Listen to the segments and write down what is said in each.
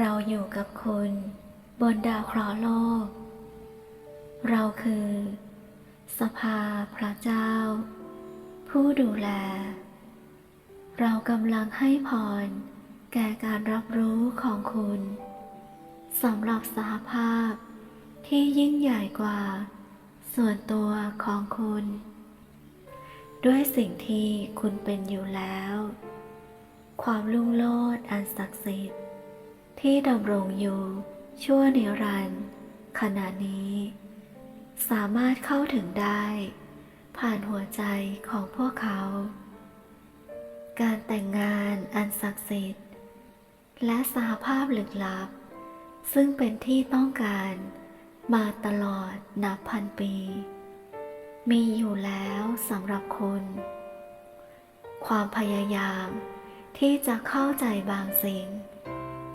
เราอยู่กับคุณบนดาวเคราะห์โลก เราคือ สภาพระเจ้า ผู้ดูแล เรากำลังให้พร แก่การรับรู้ของคุณสำหรับสหภาพที่ยิ่งใหญ่กว่า ส่วนตัวของคุณ ด้วยสิ่งที่คุณเป็นอยู่แล้ว ความลุ่งโลดอันศักดิ์สิทธิ์ ที่ดำรงอยู่ชั่วนิรันดร์ขณะนี้ สามารถเข้าถึงได้ ผ่านหัวใจของพวกเขา การแต่งงานอันศักดิ์สิทธิ์ และสหภาพลึกลับ ซึ่งเป็นที่ต้องการมาตลอดนับพันปี มีอยู่แล้วสำหรับคุณ ความพยายามที่จะเข้าใจบางสิ่ง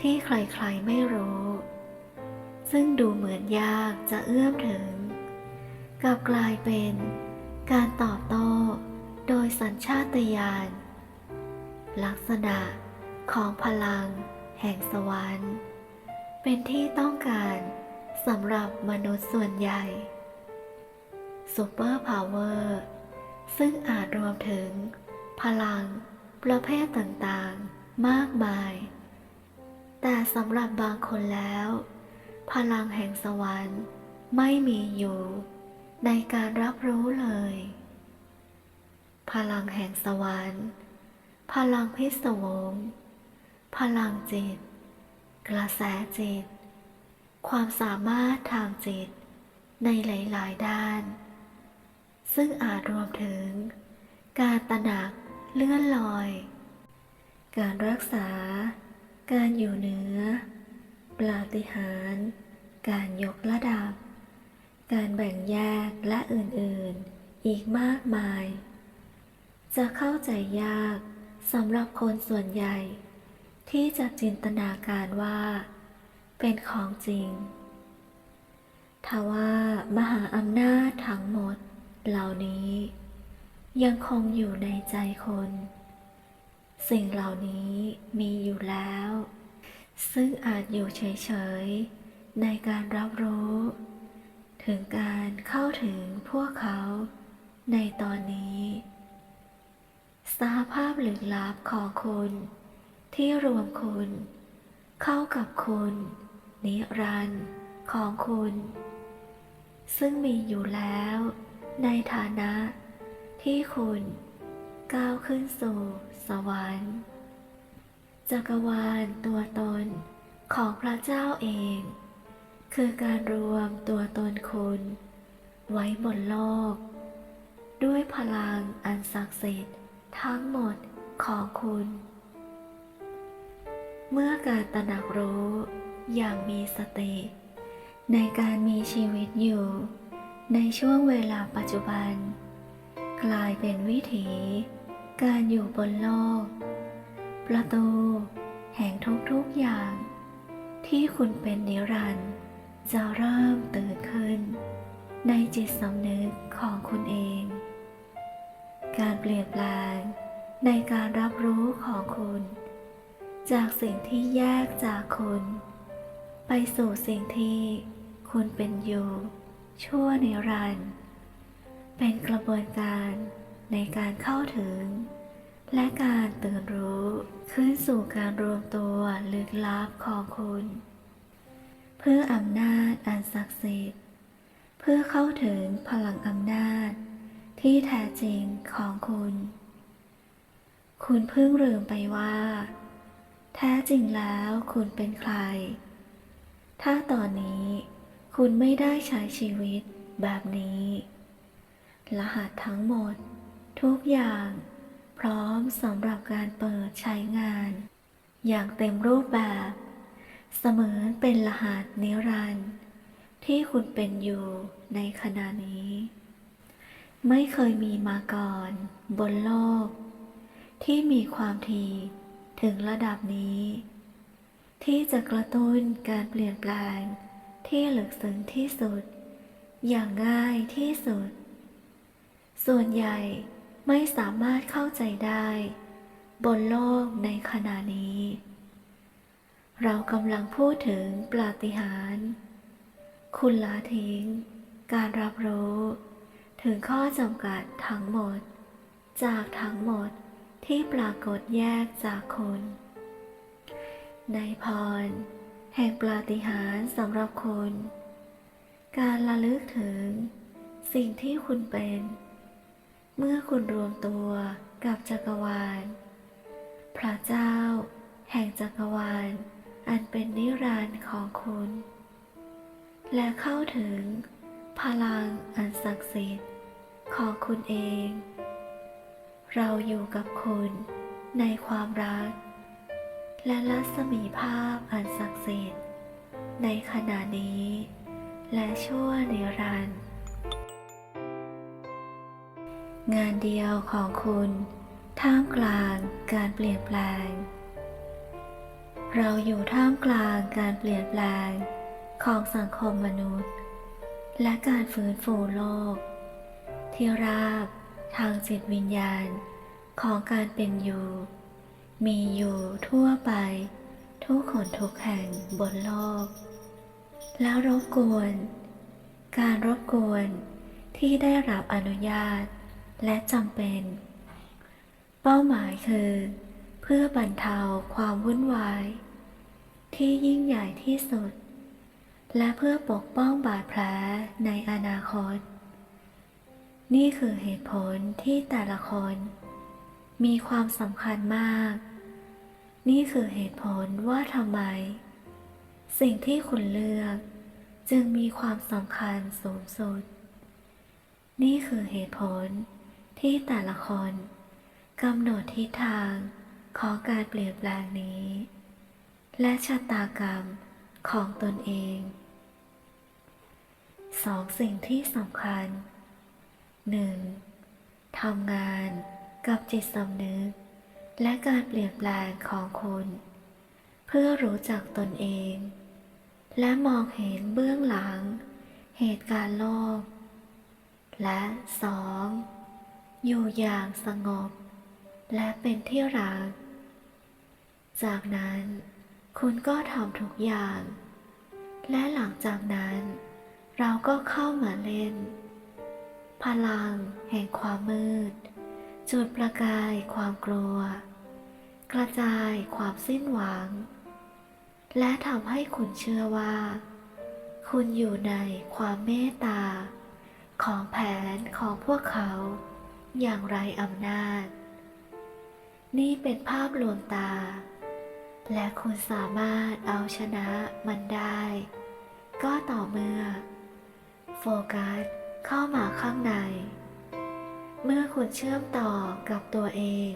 ที่ใครๆไม่รู้ ซึ่งดูเหมือนยากจะเอื้อมถึง กลับกลายเป็นการตอบโต้โดยสัญชาตญาณลักษณะของพลังแห่งสวรรค์ เป็นที่ต้องการสำหรับมนุษย์ส่วนใหญ่ซูเปอร์พาวเวอร์ซึ่งอาจรวมถึงพลังประเภทต่างๆ มากมาย แต่สำหรับบางคนแล้ว พลังแห่งสวรรค์ไม่มีอยู่ ในการรับรู้เลย พลังแห่งสวรรค์ พลังพิศวง พลังจิต กระแสจิต ความสามารถทางจิต ในหลาย ๆ ด้าน ซึ่งอาจรวมถึง การตระหนักเลื่อนลอย การรักษา การอยู่เหนือปาฏิหาร การยกระดับ การแบ่งแยกและอื่นๆ อีกมากมาย จะเข้าใจยากสำหรับคนส่วนใหญ่ ที่จะจินตนาการว่า เป็นของจริงทว่ามหาอำนาจทั้งหมดเหล่านี้ ยังคงอยู่ในใจคน สิ่งเหล่านี้มีอยู่แล้ว ซึ่งอาจอยู่เฉยๆ ในการรับรู้ ถึงการเข้าถึงพวกเขาในตอนนี้สหภาพลึกลับของคุณ ที่รวมคุณ เข้ากับคุณ นิรันดร์ของคุณ ซึ่งมีอยู่แล้ว ในฐานะที่คุณ ก้าวขึ้นสู่ สวรรค์ จักรวาลตัวตนของพระเจ้าเอง คือการรวมตัวตนคุณ ไว้บนโลก ด้วยพลังอันศักดิ์สิทธิ์ทั้งหมดของคุณ เมื่อการตระหนักรู้อย่างมีสติในการมีชีวิตอยู่ ในช่วงเวลาปัจจุบัน กลายเป็นวิถี การอยู่บนโลก ประตู แห่งทุกๆอย่าง ที่คุณเป็นนิรันดร์จะเริ่มตื่นขึ้น ในจิตสำนึกของคุณเอง การเปลี่ยนแปลงในการรับรู้ของคุณ จากสิ่งที่แยกจากคุณ ไปสู่สิ่งที่คุณเป็นอยู่ ชั่วนิรันดร์เป็นกระบวนการ ในการเข้าถึง และการตื่นรู้ขึ้นสู่การรวมตัวลึกลับของคุณ เพื่ออำนาจอันศักดิ์สิทธิ์ เพื่อเข้าถึงพลังอำนาจ ที่แท้จริงของคุณ คุณเพิ่งลืมไปว่า แท้จริงแล้วคุณเป็นใคร ถ้าตอนนี้คุณไม่ได้ใช้ชีวิตแบบนี้ รหัสทั้งหมด ทุกอย่าง พร้อมสำหรับการเปิดใช้งาน อย่างเต็มรูปแบบ เสมือนเป็นรหัสนิรันดร์ที่คุณเป็นอยู่ในขณะนี้ ไม่เคยมีมาก่อน บนโลก ที่มีความถี่ถึงระดับนี้ ที่จะกระตุ้นการเปลี่ยนแปลงที่ลึกซึ้งที่สุด อย่างง่ายที่สุด ส่วนใหญ่ ไม่สามารถเข้าใจได้ บนโลกในขณะนี้ เรากำลังพูดถึงปาฏิหาริย์คุณละทิ้ง การรับรู้ ถึงข้อจำกัดทั้งหมด จากทั้งหมดที่ปรากฏแยกจากคุณในพร แห่งปาฏิหาริย์สำหรับคุณการระลึกถึง สิ่งที่คุณเป็น เมื่อคุณรวมตัวกับจักรวาล พระเจ้า แห่งจักรวาล อันเป็นนิรันดร์ของคุณ และเข้าถึง พลังอันศักดิ์สิทธิ์ ของคุณเอง เราอยู่กับคุณในความรัก และรัศมีภาพอันศักดิ์สิทธิ์ ในขณะนี้ และชั่วนิรันดร์ งานเดียวของคุณ ท่ามกลางการเปลี่ยนแปลง เราอยู่ท่ามกลางการเปลี่ยนแปลงของสังคมมนุษย์ และการฟื้นฟูโลก ที่ราบทางจิตวิญญาณของการเป็นอยู่ มีอยู่ทั่วไปทุกคนทุกแห่งบนโลก แล้วรบกวน การรบกวนที่ได้รับอนุญาต และจำเป็น เป้าหมายคือ เพื่อบรรเทาความวุ่นวาย ที่ยิ่งใหญ่ที่สุด และเพื่อปกป้องบาดแผลในอนาคต นี่คือเหตุผลที่แต่ละคน มีความสำคัญมาก นี่คือเหตุผลว่าทำไม สิ่งที่คุณเลือกจึงมีความสำคัญสูงสุด นี่คือเหตุผล ที่แต่ละคนกำหนดทิศทางของการเปลี่ยนแปลงนี้ และชะตากรรมของตนเองสองสิ่งที่สำคัญ 1. ทำงานกับจิตสำนึก และการเปลี่ยนแปลงของคุณ เพื่อรู้จักตนเอง และมองเห็นเบื้องหลัง เหตุการณ์โลก และส อยู่อย่างสงบ และเป็นที่รัก จากนั้นคุณก็ทำทุกอย่าง และหลังจากนั้น เราก็เข้ามาเล่น พลังแห่งความมืด จุดประกายความกลัว กระจายความสิ้นหวัง และทำให้คุณเชื่อว่า คุณอยู่ในความเมตตา ของแผนของพวกเขา อย่างไรอำนาจ นี่เป็นภาพลวงตา และคุณสามารถเอาชนะมันได้ ก็ต่อเมื่อ โฟกัสเข้ามาข้างใน เมื่อคุณเชื่อมต่อกับตัวเอง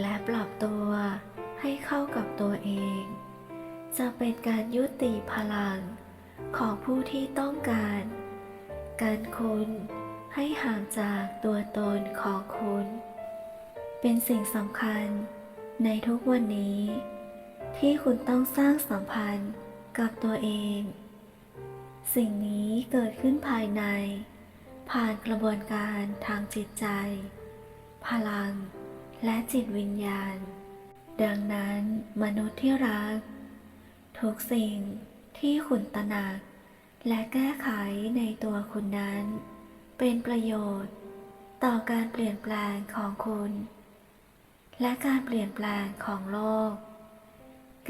และปรับตัวให้เข้ากับตัวเอง จะเป็นการยุติพลังของผู้ที่ต้องการ การคุณ ให้ห่างจากตัวตนของคุณ เป็นสิ่งสำคัญในทุกวันนี้ ที่คุณต้องสร้างสัมพันธ์กับตัวเอง สิ่งนี้เกิดขึ้นภายใน ผ่านกระบวนการทางจิตใจ พลัง และจิตวิญญาณ ดังนั้นมนุษย์ที่รัก ทุกสิ่งที่คุณตระหนักและแก้ไขในตัวคุณนั้น เป็นประโยชน์ ต่อการเปลี่ยนแปลงของคุณ และการเปลี่ยนแปลงของโลก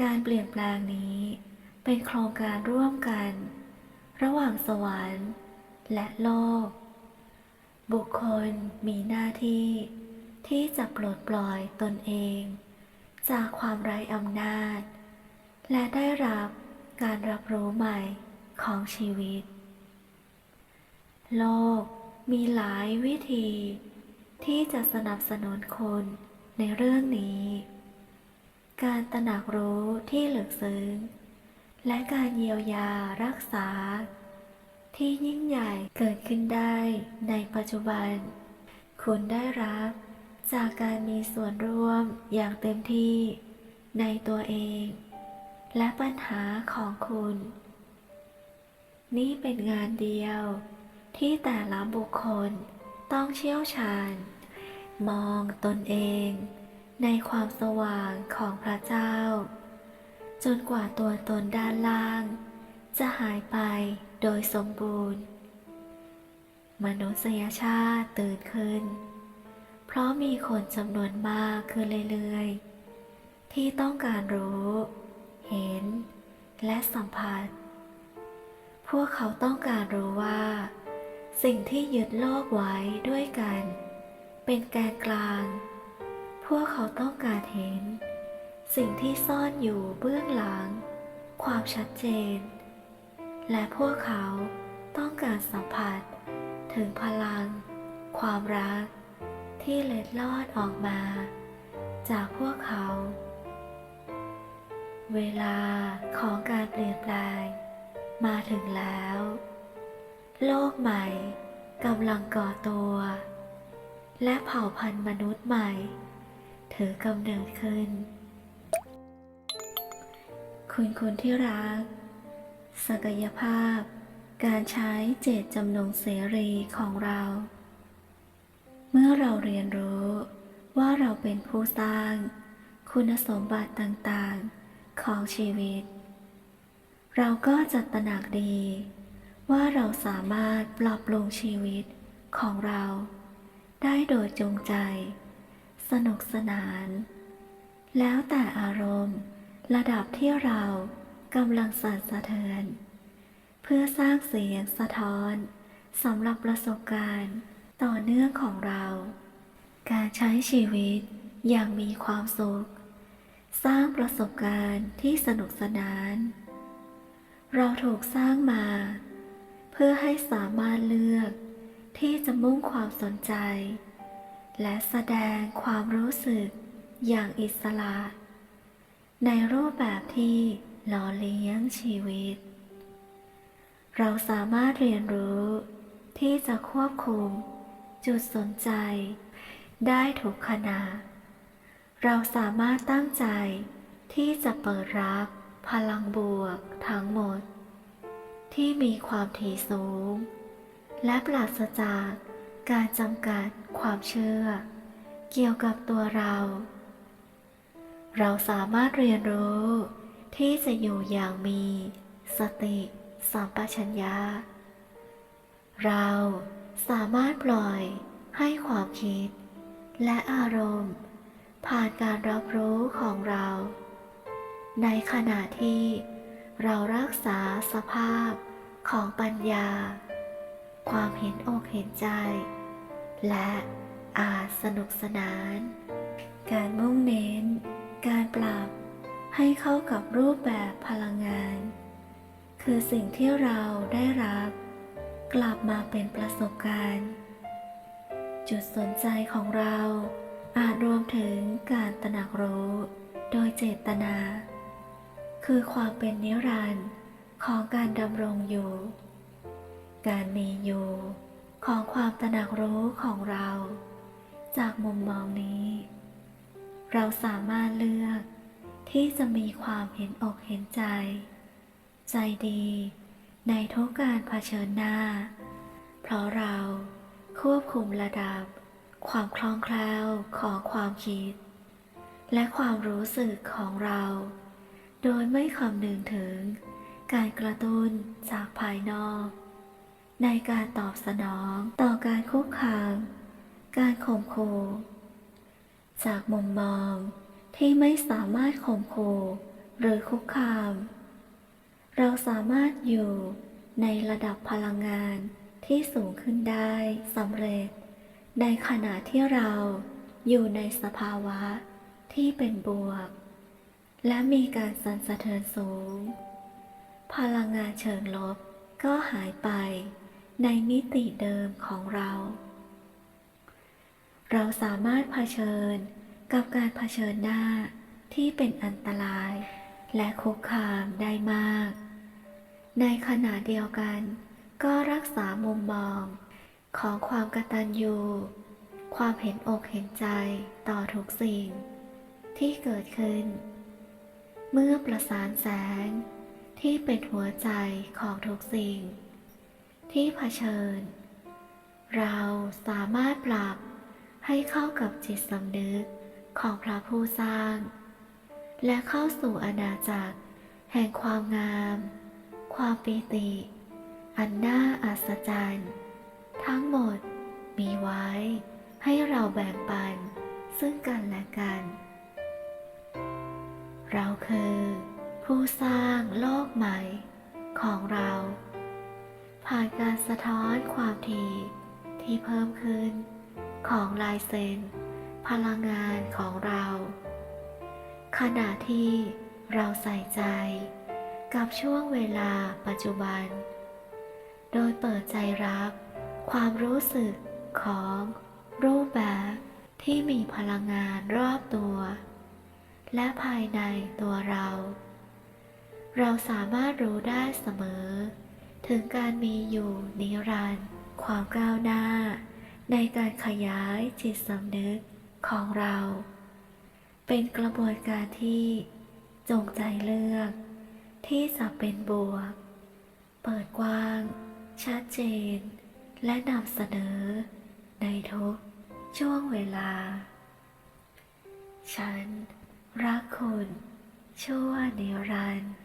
การเปลี่ยนแปลงนี้เป็นโครงการร่วมกัน ระหว่างสวรรค์และโลก บุคคลมีหน้าที่ที่จะปลดปล่อยตนเอง จากความไร้อำนาจ และได้รับการรับรู้ใหม่ของชีวิต โลกมีหลายวิธี ที่จะสนับสนุนคนในเรื่องนี้ การตระหนักรู้ที่ลึกซึ้ง และการเยียวยารักษา ที่ยิ่งใหญ่เกิดขึ้นได้ในปัจจุบัน คุณได้รับ จากการมีส่วนร่วมอย่างเต็มที่ในตัวเอง และปัญหาของคุณ นี่เป็นงานเดียว ที่แต่ละบุคคลต้องเชี่ยวชาญ มองตนเองในความสว่างของพระเจ้า จนกว่าตัวตนด้านล่าง จะหายไปโดยสมบูรณ์ มนุษยชาติตื่นขึ้น เพราะมีคนจำนวนมากขึ้นเรื่อยๆ ที่ต้องการรู้ เห็น และสัมผัส พวกเขาต้องการรู้ว่า สิ่งที่ยึดโลกไว้ด้วยกัน เป็นแกนกลาง พวกเขาต้องการเห็น สิ่งที่ซ่อนอยู่เบื้องหลัง ความชัดเจน และพวกเขาต้องการสัมผัส ถึงพลัง ความรัก ที่เล็ดลอดออกมา จากพวกเขา เวลาของการเปลี่ยนแปลง มาถึงแล้ว โลกใหม่กำลังก่อตัว และเผ่าพันธุ์มนุษย์ใหม่ ถือกำเนิดขึ้น คุณคุณที่รัก ศักยภาพ การใช้เจตจำนงเสรีของเรา เมื่อเราเรียนรู้ว่าเราเป็นผู้สร้าง คุณสมบัติต่างๆของชีวิต เราก็จะตระหนักดี ว่าเราสามารถปรับปรุงชีวิตของเรา ได้โดยจงใจ สนุกสนาน แล้วแต่อารมณ์ ระดับที่เรากำลังสั่นสะเทือน เพื่อสร้างเสียงสะท้อนสำหรับประสบการณ์ต่อเนื่องของเรา การใช้ชีวิตอย่างมีความสุข สร้างประสบการณ์ที่สนุกสนาน เราถูกสร้างมา เพื่อให้สามารถเลือกที่จะมุ่งความสนใจ และแสดงความรู้สึกอย่างอิสระ ในรูปแบบที่หล่อเลี้ยงชีวิต เราสามารถเรียนรู้ที่จะควบคุมจุดสนใจ ได้ถูกขณะเราสามารถตั้งใจที่จะเปิดรับพลังบวกทั้งหมด ที่มีความถี่สูง และปราศจากการจำกัดความเชื่อ เกี่ยวกับตัวเรา เราสามารถเรียนรู้ ที่จะอยู่อย่างมี สติสัมปชัญญะ เราสามารถปล่อยให้ความคิด และอารมณ์ ผ่านการรับรู้ของเรา ในขณะที่เรารักษาสภาพ ของปัญญา ความเห็นอกเห็นใจ และอาจสนุกสนาน การมุ่งเน้น การปรับให้เข้ากับรูปแบบพลังงาน คือสิ่งที่เราได้รับ กลับมาเป็นประสบการณ์ จุดสนใจของเราอาจรวมถึงการตระหนักรู้ โดยเจตนา คือความเป็นนิรันดร์ ของการดำรงอยู่ การมีอยู่ของความตระหนักรู้ของเรา จากมุมมองนี้ เราสามารถเลือกที่จะมีความเห็นอกเห็นใจ ใจดีในทุกการเผชิญหน้า เพราะเราควบคุมระดับ ความคล่องแคล่วของความคิด และความรู้สึกของเรา โดยไม่คำนึงถึง การกระตุ้นจากภายนอก ในการตอบสนองต่อการคุกคาม การข่มขู่จากมุมมองที่ไม่สามารถข่มขู่หรือคุกคาม เราสามารถอยู่ในระดับพลังงานที่สูงขึ้นได้สำเร็จ ในขณะที่เราอยู่ในสภาวะที่เป็นบวก และมีการสั่นสะเทือนสูง พลังงานเชิงลบก็หายไปในมิติเดิมของเรา เราสามารถเผชิญกับการเผชิญหน้าที่เป็นอันตราย และคุกคามได้มาก ในขณะเดียวกัน ก็รักษามุมมองของความกตัญญูความเห็นอกเห็นใจต่อทุกสิ่งที่เกิดขึ้น เมื่อประสานแสง ที่เป็นหัวใจของทุกสิ่ง ที่เผชิญ เราสามารถปรับให้เข้ากับจิตสำนึกของพระผู้สร้าง และเข้าสู่อาณาจักร แห่งความงาม ความปีติ อันน่าอัศจรรย์ ทั้งหมดมีไว้ให้เราแบ่งปันซึ่งกันและกัน เราคือ ผู้สร้างโลกใหม่ของเรา ผ่านการสะท้อนความถี่ที่เพิ่มขึ้นของลายเซ็นพลังงานของเรา ขณะที่เราใส่ใจกับช่วงเวลาปัจจุบัน โดยเปิดใจรับความรู้สึกของรูปแบบที่มีพลังงานรอบตัว และภายในตัวเรา เราสามารถรู้ได้เสมอ ถึงการมีอยู่นิรันดร์ความก้าวหน้า ในการขยายจิตสำนึกของเรา เป็นกระบวนการที่จงใจเลือก ที่จะเป็นบวก เปิดกว้าง ชัดเจน และนำเสนอ ในทุกช่วงเวลา ฉันรักคุณชั่วนิรันดร์